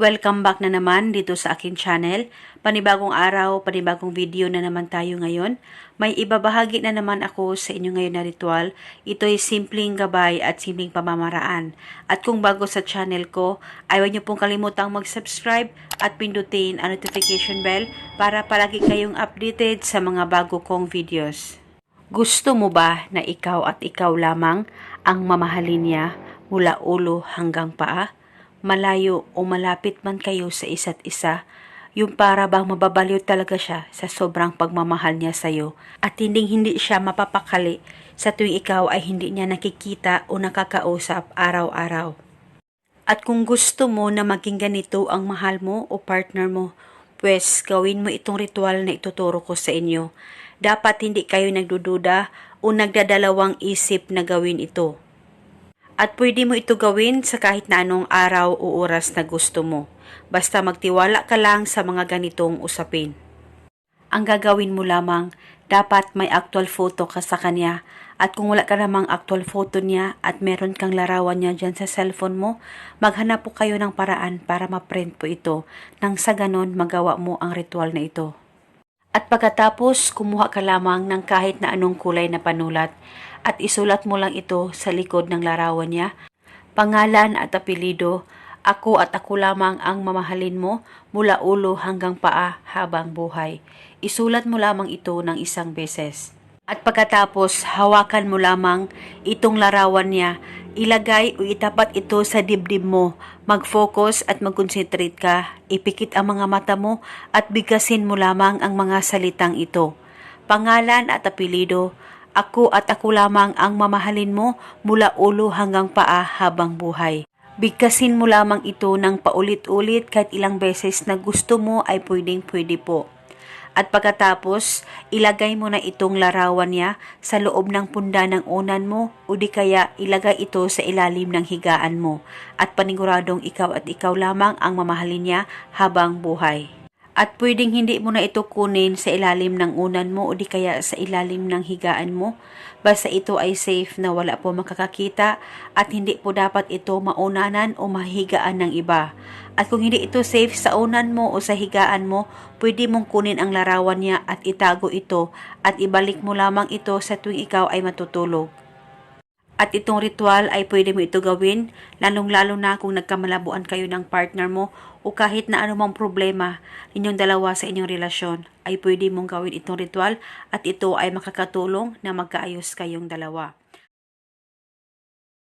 Welcome back na naman dito sa akin channel. Panibagong araw, panibagong video na naman tayo ngayon. May ibabahagi na naman ako sa inyo ngayon na ritual. Ito ay simpleng gabay at simpleng pamamaraan. At kung bago sa channel ko, ayaw niyo pong kalimutang mag-subscribe at pindutin ang notification bell para palagi kayong updated sa mga bago kong videos. Gusto mo ba na ikaw at ikaw lamang ang mamahalin niya mula ulo hanggang paa? Malayo o malapit man kayo sa isa't isa, yung para bang mababaliw talaga siya sa sobrang pagmamahal niya sa'yo at hindi hindi siya mapapakali sa tuwing ikaw ay hindi niya nakikita o nakakausap araw-araw. At kung gusto mo na maging ganito ang mahal mo o partner mo, pues gawin mo itong ritual na ituturo ko sa inyo. Dapat hindi kayo nagdududa o nagdadalawang isip na gawin ito at pwede mo ito gawin sa kahit na anong araw o oras na gusto mo. Basta magtiwala ka lang sa mga ganitong usapin. Ang gagawin mo lamang, dapat may actual photo ka sa kanya at kung wala ka namang actual photo niya at meron kang larawan niya dyan sa cellphone mo, maghanap po kayo ng paraan para ma-print po ito nang sa ganon magawa mo ang ritual na ito. At pagkatapos, kumuha ka lamang ng kahit na anong kulay na panulat at isulat mo lang ito sa likod ng larawan niya. Pangalan at apelido, ako at ako lamang ang mamahalin mo mula ulo hanggang paa habang buhay. Isulat mo lamang ito ng isang beses. At pagkatapos, hawakan mo lamang itong larawan niya. Ilagay o itapat ito sa dibdib mo. Mag-focus at mag-concentrate ka. Ipikit ang mga mata mo at bigasin mo lamang ang mga salitang ito. Pangalan at apelido, ako at ako lamang ang mamahalin mo mula ulo hanggang paa habang buhay. Bigkasin mo lamang ito ng paulit-ulit kahit ilang beses na gusto mo ay pwedeng pwede po. At pagkatapos, ilagay mo na itong larawan niya sa loob ng punda ng unan mo o di kaya ilagay ito sa ilalim ng higaan mo at paniguradong ikaw at ikaw lamang ang mamahalin niya habang buhay. At pwedeng hindi mo na ito kunin sa ilalim ng unan mo o di kaya sa ilalim ng higaan mo. Basta ito ay safe na wala po makakakita at hindi po dapat ito maunanan o mahigaan ng iba. At kung hindi ito safe sa unan mo o sa higaan mo, pwede mong kunin ang larawan niya at itago ito at ibalik mo lamang ito sa tuwing ikaw ay matutulog. At itong ritual ay pwede mo ito gawin, lalong-lalo na kung nagkamalabuan kayo ng partner mo o kahit na anumang problema ninyong dalawa sa inyong relasyon, ay pwede mong gawin itong ritual at ito ay makakatulong na magkaayos kayong dalawa.